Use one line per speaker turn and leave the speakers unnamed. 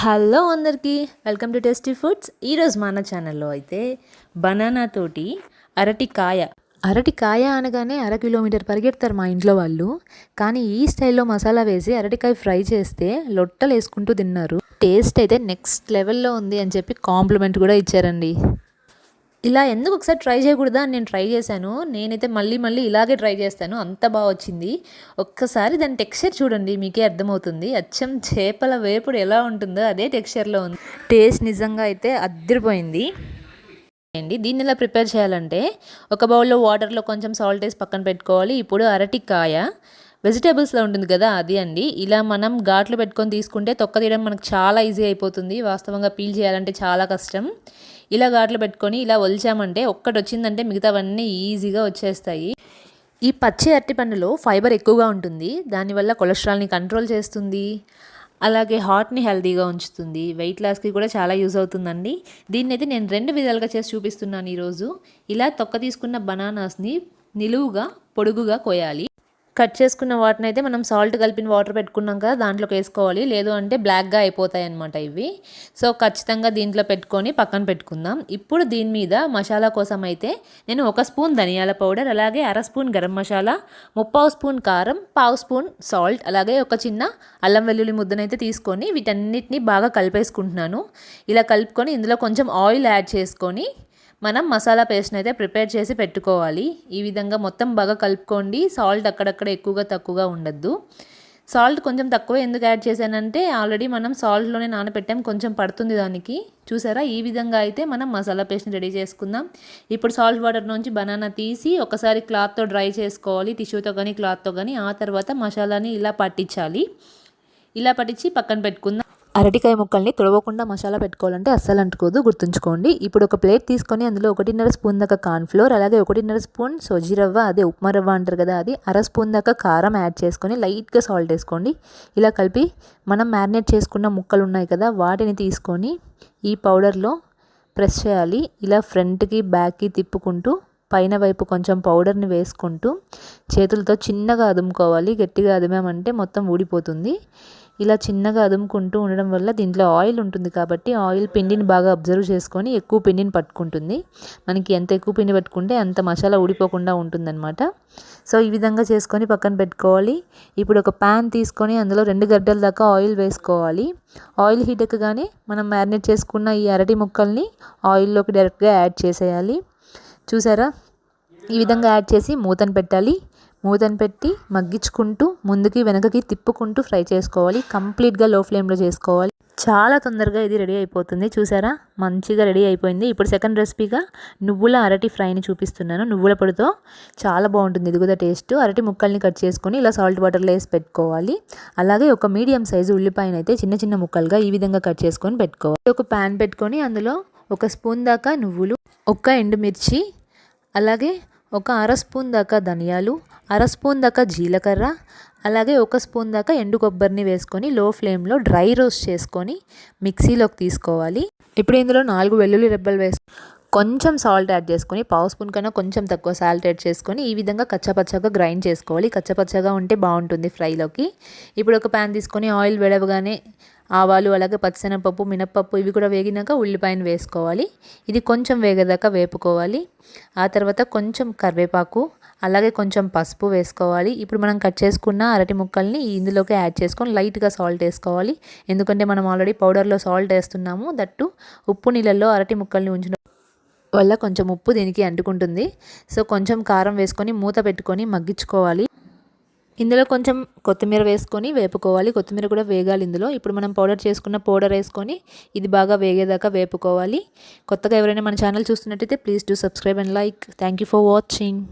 Hello అందరికీ welcome to tasty foods. ఈరోజు మన ఛానల్లో అయితే బనానా తోటి అరటికాయ అరటికాయ అనగానే అర కిలోమీటర్ పరిగెడతారు మా ఇంట్లో వాళ్ళు. కానీ ఈ స్టైల్లో మసాలా వేసి అరటికాయ ఫ్రై చేస్తే లొట్టలు వేసుకుంటూ తిన్నారు. టేస్ట్ అయితే నెక్స్ట్ లెవెల్లో ఉంది అని చెప్పి కాంప్లిమెంట్ కూడా ఇచ్చారండి. ఇలా ఎందుకు ఒకసారి ట్రై చేయకూడదా అని నేను ట్రై చేశాను. నేనైతే మళ్ళీ మళ్ళీ ఇలాగే ట్రై చేస్తాను. అంత బాగా వచ్చింది. ఒక్కసారి దాని టెక్స్చర్ చూడండి మీకే అర్థమవుతుంది. అచ్చం చేపల వేపుడు ఎలా ఉంటుందో అదే టెక్స్చర్లో ఉంది. టేస్ట్ నిజంగా అయితే అద్దరిపోయింది. అండి దీన్ని ఎలా ప్రిపేర్ చేయాలంటే ఒక బౌల్లో వాటర్లో కొంచెం సాల్ట్ వేసి పక్కన పెట్టుకోవాలి. ఇప్పుడు అరటికాయ వెజిటేబుల్స్లో ఉంటుంది కదా అది అండి. ఇలా మనం ఘాట్లు పెట్టుకొని తీసుకుంటే తొక్క తీయడం మనకు చాలా ఈజీ అయిపోతుంది. వాస్తవంగా పీల్ చేయాలంటే చాలా కష్టం. ఇలా ఘాట్లు పెట్టుకొని ఇలా ఒలిచామంటే ఒక్కటి వచ్చిందంటే మిగతావన్నీ ఈజీగా వచ్చేస్తాయి. ఈ పచ్చి అరటిపండులో ఫైబర్ ఎక్కువగా ఉంటుంది. దానివల్ల కొలెస్ట్రాల్ని కంట్రోల్ చేస్తుంది. అలాగే హార్ట్ని హెల్తీగా ఉంచుతుంది. వెయిట్ లాస్కి కూడా చాలా యూజ్ అవుతుందండి. దీన్ని అయితే నేను రెండు విధాలుగా చేసి చూపిస్తున్నాను ఈరోజు. ఇలా తొక్క తీసుకున్న బనానాస్ని నిలువుగా పొడుగుగా కోయాలి. కట్ చేసుకున్న వాటిని అయితే మనం సాల్ట్ కలిపిన వాటర్ పెట్టుకున్నాం కదా దాంట్లోకి వేసుకోవాలి. లేదు అంటే బ్లాక్గా అయిపోతాయి అనమాట ఇవి. సో ఖచ్చితంగా దీంట్లో పెట్టుకొని పక్కన పెట్టుకుందాం. ఇప్పుడు దీని మీద మసాలా కోసం అయితే నేను ఒక స్పూన్ ధనియాల పౌడర్ అలాగే అర స్పూన్ గరం మసాలా ముప్పావు స్పూన్ కారం పావు స్పూన్ సాల్ట్ అలాగే ఒక చిన్న అల్లం వెల్లుల్లి ముద్దనైతే తీసుకొని వీటన్నిటిని బాగా కలిపేసుకుంటున్నాను. ఇలా కలుపుకొని ఇందులో కొంచెం ఆయిల్ యాడ్ చేసుకొని మనం మసాలా పేస్ట్ని అయితే ప్రిపేర్ చేసి పెట్టుకోవాలి. ఈ విధంగా మొత్తం బాగా కలుపుకోండి. సాల్ట్ అక్కడక్కడ ఎక్కువగా తక్కువగా ఉండద్దు. సాల్ట్ కొంచెం తక్కువ ఎందుకు యాడ్ చేశానంటే ఆల్రెడీ మనం సాల్ట్లోనే నానబెట్టాం. కొంచెం పడుతుంది దానికి. చూసారా? ఈ విధంగా అయితే మనం మసాలా పేస్ట్ని రెడీ చేసుకుందాం. ఇప్పుడు సాల్ట్ వాటర్ నుంచి బనానా తీసి ఒకసారి క్లాత్తో డ్రై చేసుకోవాలి. టిష్యూతో కానీ క్లాత్తో కానీ ఆ తర్వాత మసాలాని ఇలా పట్టించాలి. ఇలా పట్టించి పక్కన పెట్టుకుందాం. అరటికాయ ముక్కల్ని తుడవకుండా మసాలా పెట్టుకోవాలంటే అస్సలు అంటుకోదు గుర్తుంచుకోండి. ఇప్పుడు ఒక ప్లేట్ తీసుకొని అందులో ఒకటిన్నర స్పూన్ దాకా కార్న్ఫ్లోర్ అలాగే ఒకటిన్నర స్పూన్ సోజీ రవ్వ అదే ఉప్మా రవ్వ అంటారు కదా అది అర స్పూన్ దాకా కారం యాడ్ చేసుకొని లైట్గా సాల్ట్ వేసుకోండి. ఇలా కలిపి మనం మ్యారినేట్ చేసుకున్న ముక్కలు ఉన్నాయి కదా వాటిని తీసుకొని ఈ పౌడర్లో ప్రెస్ చేయాలి. ఇలా ఫ్రంట్కి బ్యాక్కి తిప్పుకుంటూ పైన వైపు కొంచెం పౌడర్ని వేసుకుంటూ చేతులతో చిన్నగా అదుముకోవాలి. గట్టిగా అదిమామంటే మొత్తం ఊడిపోతుంది. ఇలా చిన్నగా అదుముకుంటూ ఉండడం వల్ల దీంట్లో ఆయిల్ ఉంటుంది కాబట్టి ఆయిల్ పిండిని బాగా అబ్జర్వ్ చేసుకొని ఎక్కువ పిండిని పట్టుకుంటుంది. మనకి ఎంత ఎక్కువ పిండి పట్టుకుంటే అంత మసాలా ఊడిపోకుండా ఉంటుందన్నమాట. సో ఈ విధంగా చేసుకొని పక్కన పెట్టుకోవాలి. ఇప్పుడు ఒక ప్యాన్ తీసుకొని అందులో రెండు గడ్డల దాకా ఆయిల్ వేసుకోవాలి. ఆయిల్ హీట్ ఎక్కగానే మనం మ్యారినేట్ చేసుకున్న ఈ అరటి ముక్కల్ని ఆయిల్లోకి డైరెక్ట్గా యాడ్ చేసేయాలి. చూసారా? ఈ విధంగా యాడ్ చేసి మూతను పెట్టాలి. మూతను పెట్టి మగ్గించుకుంటూ ముందుకి వెనకకి తిప్పుకుంటూ ఫ్రై చేసుకోవాలి. కంప్లీట్గా లో ఫ్లేమ్లో చేసుకోవాలి. చాలా తొందరగా ఇది రెడీ అయిపోతుంది. చూసారా? మంచిగా రెడీ అయిపోయింది. ఇప్పుడు సెకండ్ రెసిపీగా నువ్వుల అరటి ఫ్రైని చూపిస్తున్నాను. నువ్వుల పొడితో చాలా బాగుంటుంది. ఇది కూడా టేస్ట్. అరటి ముక్కల్ని కట్ చేసుకొని ఇలా సాల్ట్ వాటర్లో వేసి పెట్టుకోవాలి. అలాగే ఒక మీడియం సైజు ఉల్లిపాయను అయితే చిన్న చిన్న ముక్కలుగా ఈ విధంగా కట్ చేసుకొని పెట్టుకోవాలి. ఒక ప్యాన్ పెట్టుకొని అందులో ఒక స్పూన్ దాకా నువ్వులు ఒక్క ఎండుమిర్చి అలాగే ఒక అర స్పూన్ దాకా ధనియాలు అర స్పూన్ దాకా జీలకర్ర అలాగే ఒక స్పూన్ దాకా ఎండు కొబ్బరిని వేసుకొని లో ఫ్లేమ్లో డ్రై రోస్ట్ చేసుకొని మిక్సీలోకి తీసుకోవాలి. ఇప్పుడు ఇందులో నాలుగు వెల్లుల్లి రెబ్బలు వేసు కొంచెం సాల్ట్ యాడ్ చేసుకొని పావు స్పూన్ కన్నా కొంచెం తక్కువ సాల్ట్ యాడ్ చేసుకొని ఈ విధంగా కచ్చపచ్చగా గ్రైండ్ చేసుకోవాలి. కచ్చపచ్చగా ఉంటే బాగుంటుంది ఫ్రైలోకి. ఇప్పుడు ఒక ప్యాన్ తీసుకొని ఆయిల్ వెడవగానే ఆవాలు అలాగే పచ్చిశనగపప్పు మినప్పప్పు ఇవి కూడా వేగినాక ఉల్లిపాయను వేసుకోవాలి. ఇది కొంచెం వేగదాకా వేపుకోవాలి. ఆ తర్వాత కొంచెం కరివేపాకు అలాగే కొంచెం పసుపు వేసుకోవాలి. ఇప్పుడు మనం కట్ చేసుకున్న అరటి ముక్కల్ని ఇందులోకి యాడ్ చేసుకొని లైట్గా సాల్ట్ వేసుకోవాలి. ఎందుకంటే మనం ఆల్రెడీ పౌడర్లో సాల్ట్ వేస్తున్నాము. దట్టు ఉప్పు నీళ్ళల్లో అరటి ముక్కల్ని ఉంచిన వల్ల కొంచెం ఉప్పు దీనికి అంటుకుంటుంది. సో కొంచెం కారం వేసుకొని మూత పెట్టుకొని మగ్గించుకోవాలి. ఇందులో కొంచెం కొత్తిమీర వేసుకొని వేపుకోవాలి. కొత్తిమీర కూడా వేగాలి ఇందులో. ఇప్పుడు మనం పౌడర్ చేసుకున్న పౌడర్ వేసుకొని ఇది బాగా వేగేదాకా వేపుకోవాలి. కొత్తగా ఎవరైనా మన ఛానల్ చూస్తున్నట్టయితే please do subscribe and like. Thank you for watching.